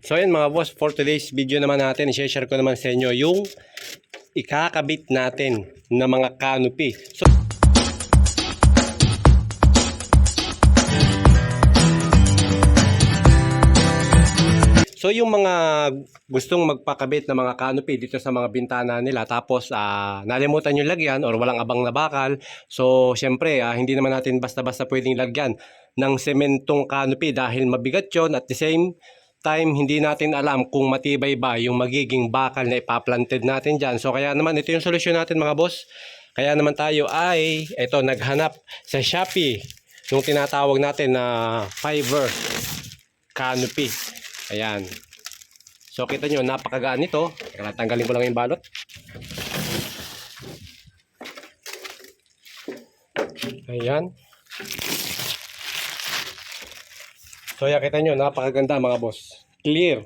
So yun mga boss, for today's video naman natin, i-share ko naman sa inyo yung ikakabit natin na mga canopy. So, So yung mga gustong magpakabit ng mga canopy dito sa mga bintana nila tapos ah, nalimutan yung lagyan or walang abang na bakal. So syempre ah, hindi naman natin basta-basta pwedeng lagyan ng sementong canopy dahil mabigat yon at the same time hindi natin alam kung matibay ba yung magiging bakal na ipaplanted natin dyan. So kaya naman ito yung solusyon natin mga boss. Kaya naman tayo ay ito naghanap sa Shopee nung tinatawag natin na fiber canopy. Ayan. So kita nyo, napakagaan nito. Teka, Tanggalin ko lang yung balot. Ayan. So yan, kita nyo, napakaganda mga boss. Clear.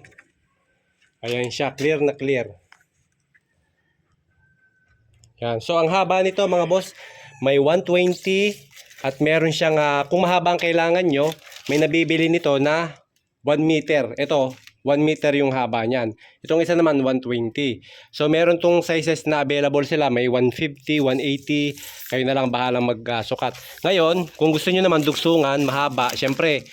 Ayan siya, clear na clear. Yan. So ang haba nito mga boss, may 120 at meron siyang, ah, kung mahaba ang kailangan nyo, may nabibili nito na 1 meter. Ito, 1 meter yung haba niyan. Itong isa naman 120. So meron tong sizes na available sila, may 150, 180. Kayo na lang bahalang magsukat. Ngayon, kung gusto niyo naman dugsungan, mahaba, syempre,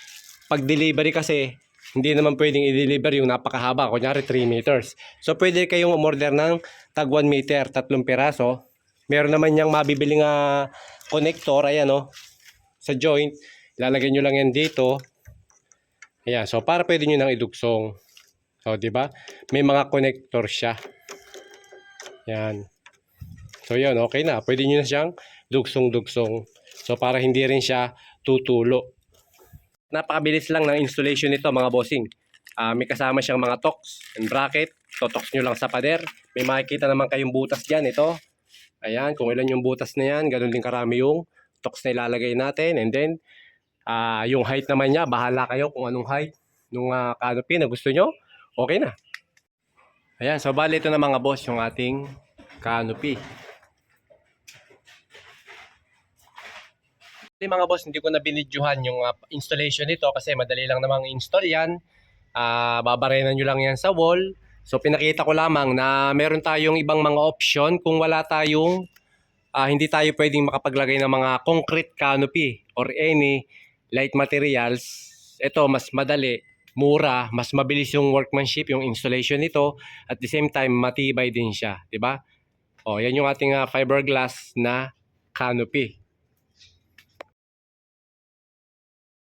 pag delivery kasi, hindi naman pwedeng i-deliver yung napakahaba, kunyari 3 meters. So pwede kayong umorder ng tag 1 meter, tatlong piraso. Meron naman niyang mabibiling ah, connector, ayan o, sa joint. Lalagyan nyo lang yan dito. Ayan, so para pwede nyo nang idugsong. So, di ba? May mga connector siya. Yan. So, yun, okay na. Pwede nyo na siyang dugsong-dugsong. So, para hindi rin siya tutulo. Napakabilis lang ng installation nito, mga bossing. Ah, may kasama siyang mga toks and bracket. Totoks nyo lang sa pader. May makikita naman kayong butas dyan. Ito. Ayan, kung ilan yung butas na yan. Ganun din karami yung toks na ilalagay natin. And then, Ah, yung height naman niya, bahala kayo kung anong height nung ah, canopy na gusto nyo. Okay na. Ayan, so bali ito na mga boss yung ating canopy. Hindi mga boss, hindi ko na binidyohan yung ah, installation nito kasi madali lang namang install yan. Ah, babarenan nyo lang yan sa wall. So pinakita ko lamang na meron tayong ibang mga option kung wala tayong ah, hindi tayo pwedeng makapaglagay ng mga concrete canopy or any light materials. Ito mas madali, mura, mas mabilis yung workmanship, yung installation nito at the same time matibay din siya, 'di ba? Oh, yan yung ating ah, fiberglass na canopy.